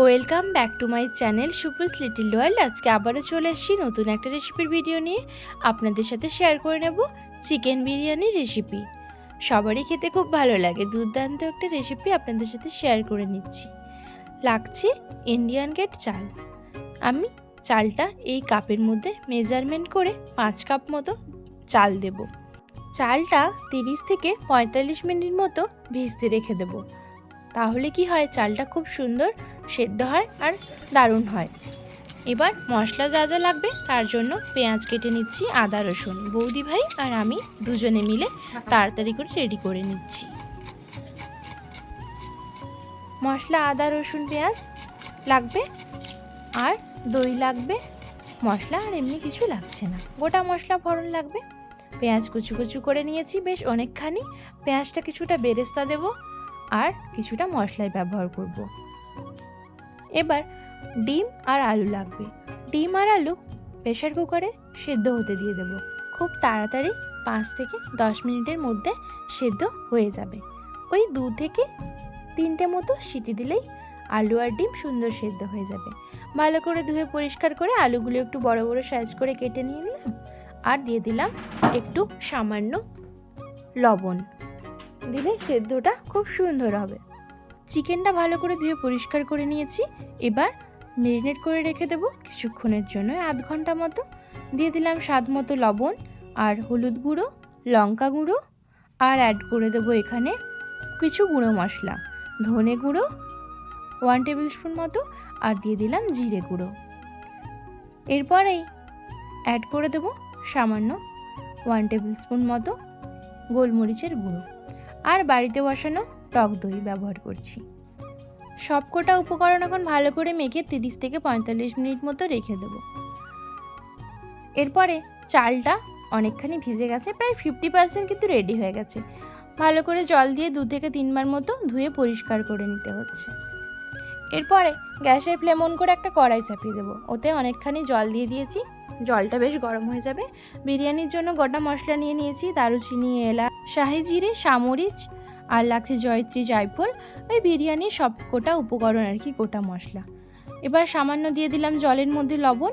Welcome back to my channel সুপ্রিস little world. আজকে আবারও চলে এসেছি নতুন একটা রেসিপির ভিডিও নিয়ে। আপনাদের সাথে শেয়ার করে নেব চিকেন বিরিয়ানির রেসিপি। সবারই খেতে খুব ভালো লাগে। দুর্দান্ত একটা রেসিপি আপনাদের সাথে শেয়ার করে নিচ্ছি। লাগছে ইন্ডিয়ান গেট চাল। আমি চালটা এই কাপের মধ্যে মেজারমেন্ট করে পাঁচ কাপ মতো চাল দেব। চালটা তিরিশ থেকে পঁয়তাল্লিশ মিনিট মতো ভিজতে রেখে দেবো। তাহলে কি হয়? চালটা খুব সুন্দর, সেদ্ধ হয় আর দারুণ হয়। এবার মশলা যা যা লাগবে, তার জন্য পেঁয়াজ কেটে নিচ্ছি, আদা, রসুন। বৌদি ভাই আর আমি দুজনে মিলে তাড়াতাড়ি করে রেডি করে নিচ্ছি। মশলা, আদা, রসুন, পেঁয়াজ লাগবে আর দই লাগবে, মশলা আর এমনি কিছু লাগছে না। গোটা মশলা ফোড়ন লাগবে। পেঁয়াজ কুচু কুচু করে নিয়েছি বেশ অনেকখানি। পেঁয়াজটা কিছুটা বেরেস্তা দেবো। আর কিছুটা মশলায় ব্যবহার করব। এবার ডিম আর আলু লাগবে। ডিম আর আলু প্রেশার কুকারে সেদ্ধ হতে দিয়ে দেবো। খুব তাড়াতাড়ি পাঁচ থেকে দশ মিনিটের মধ্যে সেদ্ধ হয়ে যাবে। ওই দু থেকে তিনটে মতো সিটি দিলেই আলু আর ডিম সুন্দর সেদ্ধ হয়ে যাবে। ভালো করে ধুয়ে পরিষ্কার করে আলুগুলো একটু বড় বড় সাইজ করে কেটে নিয়ে নিলাম। আর দিয়ে দিলাম একটু সামান্য লবণ। দিলে সেদ্ধটা খুব সুন্দর হবে। চিকেনটা ভালো করে ধুয়ে পরিষ্কার করে নিয়েছি। এবার মেরিনেট করে রেখে দেবো কিছুক্ষণের জন্য, আধ ঘণ্টা মতো। দিয়ে দিলাম স্বাদ মতো লবণ আর হলুদ গুঁড়ো, লঙ্কা গুঁড়ো আর অ্যাড করে দেবো এখানে কিছু গুঁড়ো মশলা, ধনে গুঁড়ো ওয়ান টেবিল স্পুন মতো আর দিয়ে দিলাম জিরে গুঁড়ো। এরপরেই অ্যাড করে দেবো সামান্য ওয়ান টেবিল স্পুন মতো গোলমরিচের গুঁড়ো। আর বাড়িতে বসানো টক দই ব্যবহার করছি। সবকটা উপকরণ এখন ভালো করে মেখে তিরিশ থেকে পঁয়তাল্লিশ মিনিট মতো রেখে দেবো। এরপরে চালটা অনেকখানি ভিজে গেছে, প্রায় ফিফটি পার্সেন্ট কিন্তু রেডি হয়ে গেছে। ভালো করে জল দিয়ে দু থেকে তিনবার মতো ধুয়ে পরিষ্কার করে নিতে হচ্ছে। এরপরে গ্যাসের ফ্লেম অন করে একটা কড়াই চাপিয়ে দেবো। ওতে অনেকখানি জল দিয়ে দিয়েছি। জলটা বেশ গরম হয়ে যাবে। বিরিয়ানির জন্য গোটা মশলা নিয়ে নিয়েছি, দারুচিনি, এলাচ শাহি জিরে সামরিচ আর লাগছে জয়ত্রী জায়ফল, ওই বিরিয়ানির সব গোটা উপকরণ আর কি, গোটা মশলা। এবার সামান্য দিয়ে দিলাম জলের মধ্যে লবণ,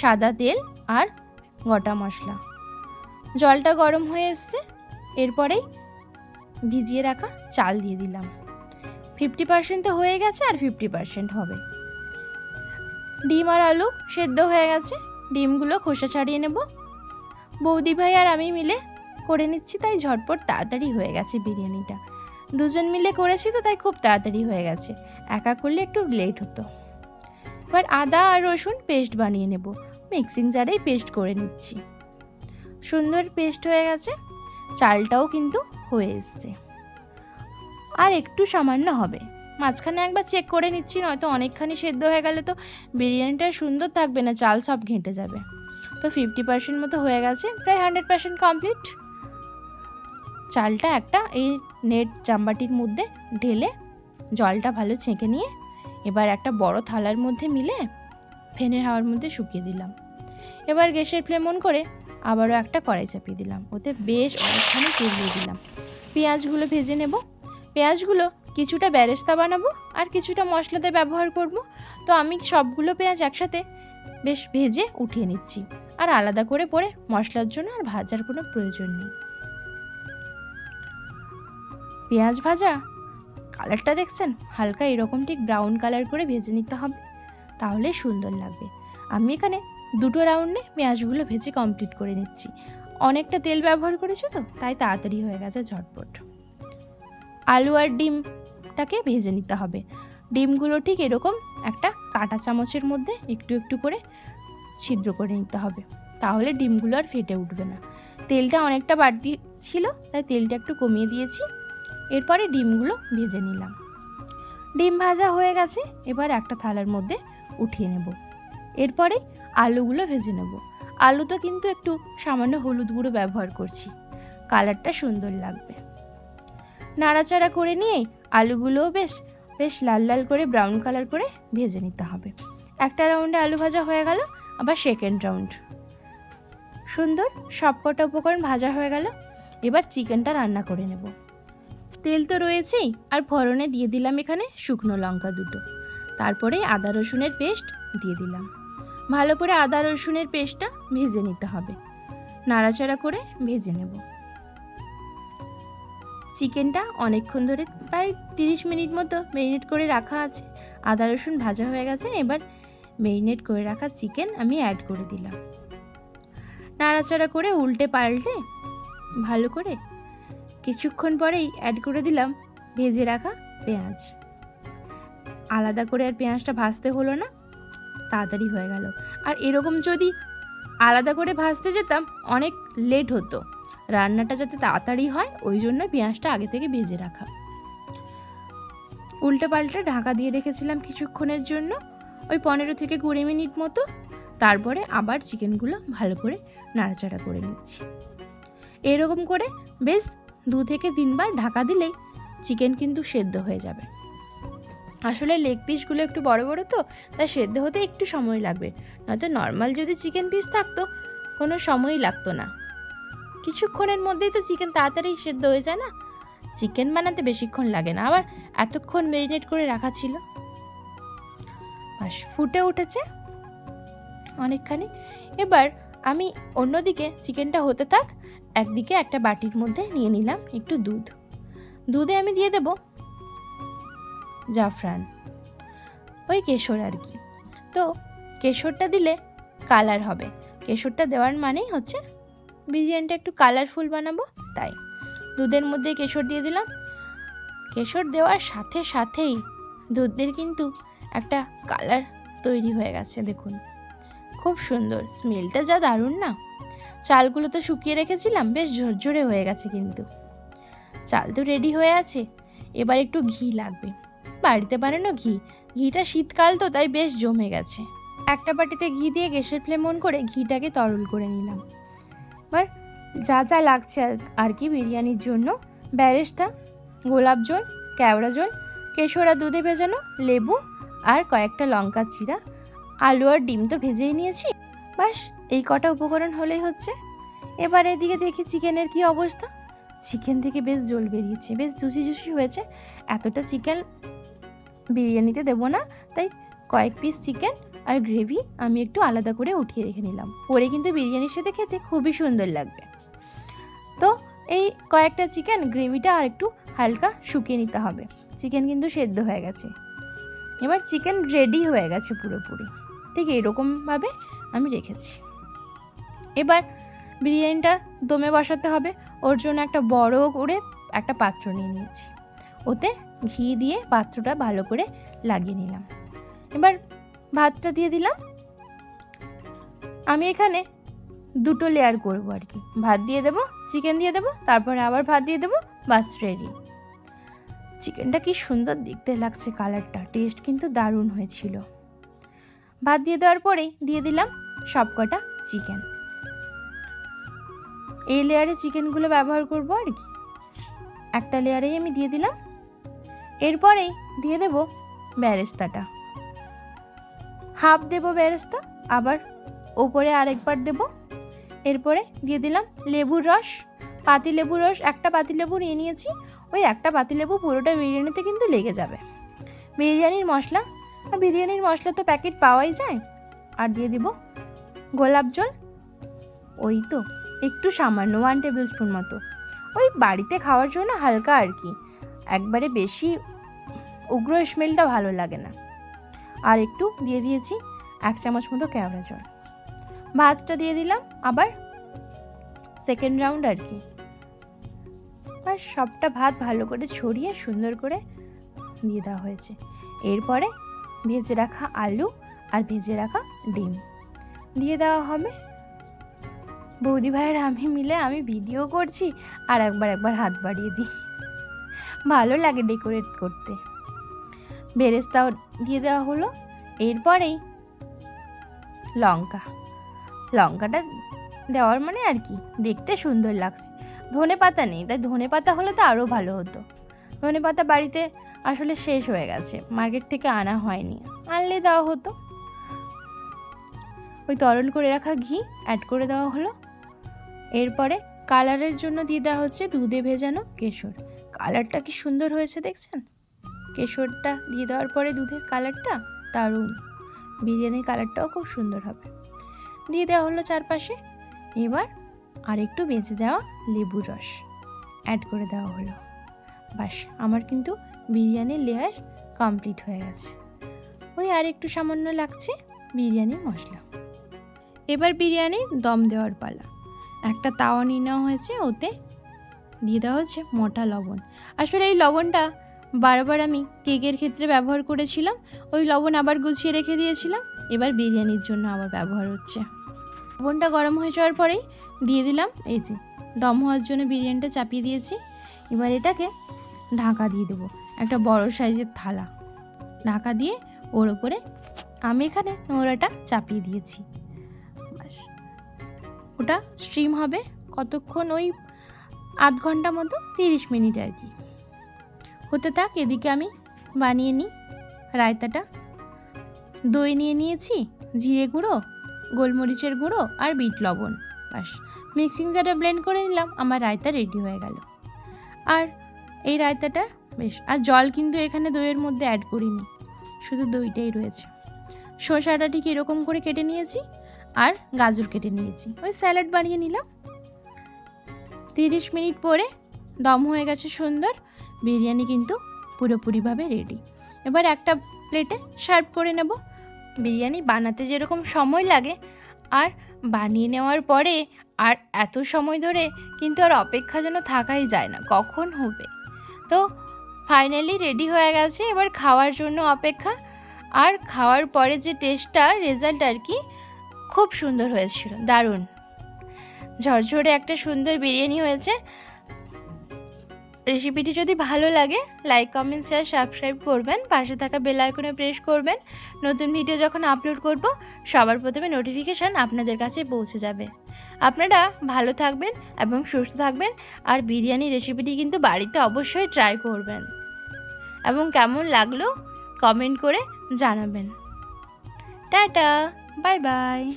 সাদা তেল আর গোটা মশলা। জলটা গরম হয়ে এসছে এরপরেই ভিজিয়ে রাখা চাল দিয়ে দিলাম। ফিফটি পার্সেন্ট তো হয়ে গেছে আর ফিফটি পার্সেন্ট হবে। ডিম আর আলু সেদ্ধ হয়ে গেছে, ডিমগুলো খোসা ছাড়িয়ে নেব। বৌদি ভাই আর আমি মিলে করে নিচ্ছি, তাই ঝটপট তাড়াতাড়ি হয়ে গেছে বিরিয়ানিটা। দুজন মিলে করেছি তো, তাই খুব তাড়াতাড়ি হয়ে গেছে। একা করলে একটু লেট হতো। এবার আদা আর রসুন পেস্ট বানিয়ে নেব। মিক্সিং জারেই পেস্ট করে নিচ্ছি। সুন্দর পেস্ট হয়ে গেছে। চালটাও কিন্তু হয়ে এসছে। আর একটু সামান্য হবে। মাঝখানে একবার চেক করে নিচ্ছি, নয়তো অনেকখানি সেদ্ধ হয়ে গেলে তো বিরিয়ানিটা সুন্দর থাকবে না, চাল সব ঘেঁটে যাবে। তো ফিফটি পার্সেন্ট মতো হয়ে গেছে, প্রায় হান্ড্রেড পার্সেন্ট কমপ্লিট চালটা একটা এই নেট চাম্বাটির মধ্যে ঢেলে জলটা ভালো ছেঁকে নিয়ে এবার একটা বড় থালার মধ্যে মিলে ফ্যানের হাওয়ার মধ্যে শুকিয়ে দিলাম। এবার গ্যাসের ফ্লেম অন করে আবারও একটা কড়াই চাপিয়ে দিলাম। ওতে বেশ অনেকখানি তেল দিয়ে দিলাম। পেঁয়াজগুলো ভেজে নেব। পেঁয়াজগুলো কিছুটা ব্যারেস্তা বানাবো আর কিছুটা মশলাতে ব্যবহার করব। তো আমি সবগুলো পেঁয়াজ একসাথে বেশ ভেজে উঠিয়ে নিচ্ছি। আর আলাদা করে পরে মশলার জন্য আর ভাজার কোনো প্রয়োজন নেই। পেঁয়াজ ভাজা? কালারটা দেখছেন? হালকা এরকম ঠিক ব্রাউন কালার করে ভেজে নিতে হবে। তাহলে সুন্দর লাগবে। আমি এখানে দুটো রাউন্ডে পেঁয়াজগুলো ভেজে কমপ্লিট করে নিচ্ছি। অনেকটা তেল ব্যবহার করেছি তো, তাই তাড়াতাড়ি হয়ে গেছে ঝটপট। আলু আর ডিমটাকে ভেজে নিতে হবে। ডিমগুলো ঠিক এরকম একটা কাঁটা চামচের মধ্যে একটু একটু করে ছিদ্র করে নিতে হবে। তাহলে ডিমগুলো আর ফেটে উঠবে না। তেলটা অনেকটা বাড়তি ছিল, তাই তেলটা একটু কমিয়ে দিয়েছি। এরপরে ডিমগুলো ভেজে নিলাম। ডিম ভাজা হয়ে গেছে, এবার একটা থালার মধ্যে উঠিয়ে নেব। এরপরে আলুগুলো ভেজে নেব। আলুতে কিন্তু একটু সামান্য হলুদ গুঁড়ো ব্যবহার করছি, কালারটা সুন্দর লাগবে। নাড়াচাড়া করে নিয়ে আলুগুলোও বেশ বেশ লাল লাল করে ব্রাউন কালার করে ভেজে নিতে হবে। একটা রাউন্ডে আলু ভাজা হয়ে গেল, আবার সেকেন্ড রাউন্ড। সুন্দর সবকটা উপকরণ ভাজা হয়ে গেল, এবার চিকেনটা রান্না করে নেব। তেল তো রয়েছেই, আর ফোড়নে দিয়ে দিলাম এখানে শুকনো লঙ্কা দুটো। তারপরে আদা রসুনের পেস্ট দিয়ে দিলাম। ভালো করে আদা রসুনের পেস্টটা ভেজে নিতে হবে। নাড়াচাড়া করে ভেজে নেব। চিকেনটা অনেকক্ষণ ধরে প্রায় তিরিশ মিনিট মতো মেরিনেট করে রাখা আছে। আদা রসুন ভাজা হয়ে গেছে, এবার মেরিনেট করে রাখা চিকেন আমি অ্যাড করে দিলাম। নাড়াচাড়া করে উল্টে পাল্টে ভালো করে কিছুক্ষণ পরেই অ্যাড করে দিলাম ভেজে রাখা পেঁয়াজ। আলাদা করে আর পেঁয়াজটা ভাজতে হলো না, তাড়াতাড়ি হয়ে গেল। আর এরকম যদি আলাদা করে ভাজতে যেতাম, অনেক লেট হতো। রান্নাটা যাতে তাড়াতাড়ি হয়, ওই জন্য পেঁয়াজটা আগে থেকে ভেজে রাখা। উল্টে পাল্টে ঢাকা দিয়ে রেখেছিলাম কিছুক্ষণের জন্য, ওই পনেরো থেকে কুড়ি মিনিট মতো। তারপরে আবার চিকেনগুলো ভালো করে নাড়াচাড়া করে নিচ্ছি। এরকম করে বেশ দু থেকে তিনবার ঢাকা দিলেই চিকেন কিন্তু সেদ্ধ হয়ে যাবে। আসলে লেগ পিসগুলো একটু বড় বড় তো, তাই সেদ্ধ হতে একটু সময় লাগবে। নয়তো নর্মাল যদি চিকেন পিস থাকতো, কোনো সময়ই লাগতো না। কিছুক্ষণের মধ্যেই তো চিকেন তাড়াতাড়ি সেদ্ধ হয়ে যায় না। চিকেন বানাতে বেশিক্ষণ লাগে না, আবার এতক্ষণ ম্যারিনেট করে রাখা ছিল। ফুটে উঠেছে অনেকখানি। এবার আমি অন্যদিকে চিকেনটা হতে থাক একদিকে একটা বাটির মধ্যে নিয়ে নিলাম একটু দুধ। দুধে আমি দিয়ে দেব জাফরান। ওই কেশর আর কি। তো কেশরটা দিলে কালার হবে। কেশরটা দেওয়ার মানেই হচ্ছে বিরিয়ানিটা একটু কালারফুল বানাবো, তাই। দুধের মধ্যে কেশর দিয়ে দিলাম। কেশর দেওয়ার সাথে সাথেই দুধের কিন্তু একটা কালার তৈরি হয়ে গেছে, দেখুন। খুব সুন্দর। স্মেলটা যা দারুণ না? চালগুলো তো শুকিয়ে রেখেছিলাম, বেশ ঝরঝরে হয়ে গেছে কিন্তু। চাল তো রেডি হয়ে আছে, এবার একটু ঘি লাগবে। বাড়িতে বানানো ঘি, ঘিটা শীতকাল তো, তাই বেশ জমে গেছে। একটা বাটিতে ঘি দিয়ে গ্যাসের ফ্লেম অন করে ঘিটাকে তরল করে নিলাম। এবার যা যা লাগছে আর- কি বিরিয়ানির জন্য, ব্যারেস্তা, গোলাপ জল, কেওড়া জল, কেশরা দুধে ভেজানো লেবু আর কয়েকটা লঙ্কা চিরা আলু আর ডিম তো ভেজেই নিয়েছি। বাস এই কটা উপকরণ হলেই হচ্ছে। এবার এদিকে দেখি চিকেনের কি অবস্থা। চিকেন থেকে বেশ জল বেরিয়েছে, বেশ জুসি জুসি হয়েছে। এতটা চিকেন বিরিয়ানিতে দেবো না, তাই কয়েক পিস চিকেন আর গ্রেভি আমি একটু আলাদা করে উঠিয়ে রেখে নিলাম। পরে কিন্তু বিরিয়ানির সাথে খেতে খুবই সুন্দর লাগবে। তো এই কয়েকটা চিকেন গ্রেভিটা আর একটু হালকা শুকিয়ে নিতে হবে। চিকেন কিন্তু সেদ্ধ হয়ে গেছে। এবার চিকেন রেডি হয়ে গেছে পুরোপুরি। ঠিক এরকমভাবে আমি রেখেছি। এবার বিরিয়ানিটা দমে বসাতে হবে। ওর জন্য একটা বড় করে একটা পাত্র নিয়ে নিয়েছি। ওতে ঘি দিয়ে পাত্রটা ভালো করে লাগিয়ে নিলাম। এবার ভাতটা দিয়ে দিলাম। আমি এখানে দুটো লেয়ার করব আর কি। ভাত দিয়ে দেবো চিকেন দিয়ে দেবো, তারপরে আবার ভাত দিয়ে দেবো, বাস রেডি চিকেনটা কি সুন্দর দেখতে লাগছে কালারটা টেস্ট কিন্তু দারুণ হয়েছিল। ভাত দিয়ে দেওয়ার পরেই দিয়ে দিলাম সবকটা চিকেন। এই লেয়ারে চিকেনগুলো ব্যবহার করব আর কি। একটা লেয়ারেই আমি দিয়ে দিলাম। এরপরেই দিয়ে দেব ব্যারেস্তাটা। হাফ দেব ব্যারেস্তা, আবার ওপরে আরেকবার দেব। এরপরে দিয়ে দিলাম লেবুর রস। পাতি লেবুর রস, একটা পাতি লেবু নিয়ে নিয়েছি। ওই একটা পাতি লেবু পুরোটা বিরিয়ানিতে কিন্তু লেগে যাবে। বিরিয়ানির মশলা আর বিরিয়ানির মশলা তো প্যাকেট পাওয়াই যায়। আর দিয়ে দিব গোলাপ জল। ওই তো, একটু সামান্য ওয়ান টেবিল স্পুন মতো। ওই বাড়িতে খাওয়ার জন্য হালকা আর কি। একবারে বেশি উগ্র স্মেলটা ভালো লাগে না। আর একটু দিয়ে দিয়েছি এক চামচ মতো কেওড়া জল। ভাতটা দিয়ে দিলাম আবার সেকেন্ড রাউন্ড আর কি। আর সবটা ভাত ভালো করে ছড়িয়ে সুন্দর করে দিয়ে দেওয়া হয়েছে। এরপরে ভেজে রাখা আলু আর ভেজে রাখা ডিম। দিয়ে দেওয়া হবে। বৌদি ভাইয়ের আমি মিলে আমি ভিডিও করছি আর একবার একবার হাত বাড়িয়ে দিই। ভালো লাগে ডেকোরেট করতে। বেরেস্তাও দিয়ে দেওয়া হলো। এরপরেই লঙ্কা। লঙ্কাটা দেওয়ার মানে আর কি, দেখতে সুন্দর লাগছে। ধনে পাতা নেই, তাই ধনে পাতা হলে তো আরও ভালো হতো। ধনে পাতা বাড়িতে আসলে শেষ হয়ে গেছে, মার্কেট থেকে আনা হয়নি। আনলে দেওয়া হতো। ওই তরল করে রাখা ঘি অ্যাড করে দেওয়া হলো। এরপরে কালারের জন্য দিয়ে দেওয়া হচ্ছে দুধে ভেজানো কেশর। কালারটা কি সুন্দর হয়েছে দেখছেন? কেশরটা দিয়ে দেওয়ার পরে দুধের কালারটা দারুণ। বিরিয়ানির কালারটাও খুব সুন্দর হবে। দিয়ে দেওয়া হলো চারপাশে। এবার আর একটু বেঁচে যাওয়া লেবুর রস অ্যাড করে দেওয়া হলো। বাস, আমার কিন্তু বিরিয়ানির লেয়ার কমপ্লিট হয়ে গেছে। ওই আর একটু সামান্য লাগছে বিরিয়ানি মশলা। এবার বিরিয়ানির দম দেওয়ার পালা। একটা তাওয়া নিয়ে নেওয়া হয়েছে, ওতে দিয়ে দেওয়া হচ্ছে মোটা লবণ। আসলে এই লবণটা বারবার আমি কেকের ক্ষেত্রে ব্যবহার করেছিলাম, ওই লবণ আবার গুছিয়ে রেখে দিয়েছিলাম, এবার বিরিয়ানির জন্য আবার ব্যবহার হচ্ছে। লবণটা গরম হয়ে যাওয়ার পরেই দিয়ে দিলাম, এই যে দম হওয়ার জন্য বিরিয়ানিটা চাপিয়ে দিয়েছি, এবার এটাকে ঢাকা দিয়ে দেবো। একটা বড় সাইজের থালা। ঢাকা দিয়ে ওর ওপরে আমি এখানে নোড়াটা চাপিয়ে দিয়েছি। ওটা স্ট্রিম হবে কতক্ষণ ওই আধ ঘণ্টা মতো, তিরিশ মিনিট আর কি। হতে থাক, এদিকে আমি বানিয়ে নিই রায়তাটা। দই নিয়ে নিয়েছি, জিরে গুঁড়ো, গোলমরিচের গুঁড়ো আর বিট লবণ। বাস। মিক্সিং জারে ব্লেন্ড করে নিলাম, আমার রায়তা রেডি হয়ে গেল। আর এই রায়তাটা বেশ, আর জল কিন্তু এখানে দইয়ের মধ্যে অ্যাড করিনি। শুধু দইটাই রয়েছে। শসাটা ঠিক এরকম করে কেটে নিয়েছি, আর গাজর কেটে নিয়েছি। ওই স্যালাড বানিয়ে নিলাম। তিরিশ মিনিট পরে দম হয়ে গেছে সুন্দর, বিরিয়ানি কিন্তু পুরোপুরিভাবে রেডি এবার একটা প্লেটে সার্ভ করে নেব। বিরিয়ানি বানাতে যেরকম সময় লাগে, আর বানিয়ে নেওয়ার পরে আর এত সময় ধরে কিন্তু আর অপেক্ষা যেন থাকাই যায় না, কখন হবে? তো ফাইনালি রেডি হয়ে গেছে। এবার খাওয়ার জন্য অপেক্ষা। আর খাওয়ার পরে যে টেস্টটা, রেজাল্ট আর কি, খুব সুন্দর হয়েছিল। দারুণ। ঝরঝরে একটা সুন্দর বিরিয়ানি হয়েছে। রেসিপিটি যদি ভালো লাগে, লাইক, কমেন্ট, শেয়ার, সাবস্ক্রাইব করবেন। পাশে থাকা বেল আইকনে প্রেস করবেন। নতুন ভিডিও যখন আপলোড করব, সবার প্রথমে নোটিফিকেশান আপনাদের কাছে পৌঁছে যাবে। আপনারা ভালো থাকবেন এবং সুস্থ থাকবেন। আর বিরিয়ানি রেসিপিটি কিন্তু বাড়িতে অবশ্যই ট্রাই করবেন। এবং কেমন লাগল কমেন্ট করে জানাবেন। Tata bye bye.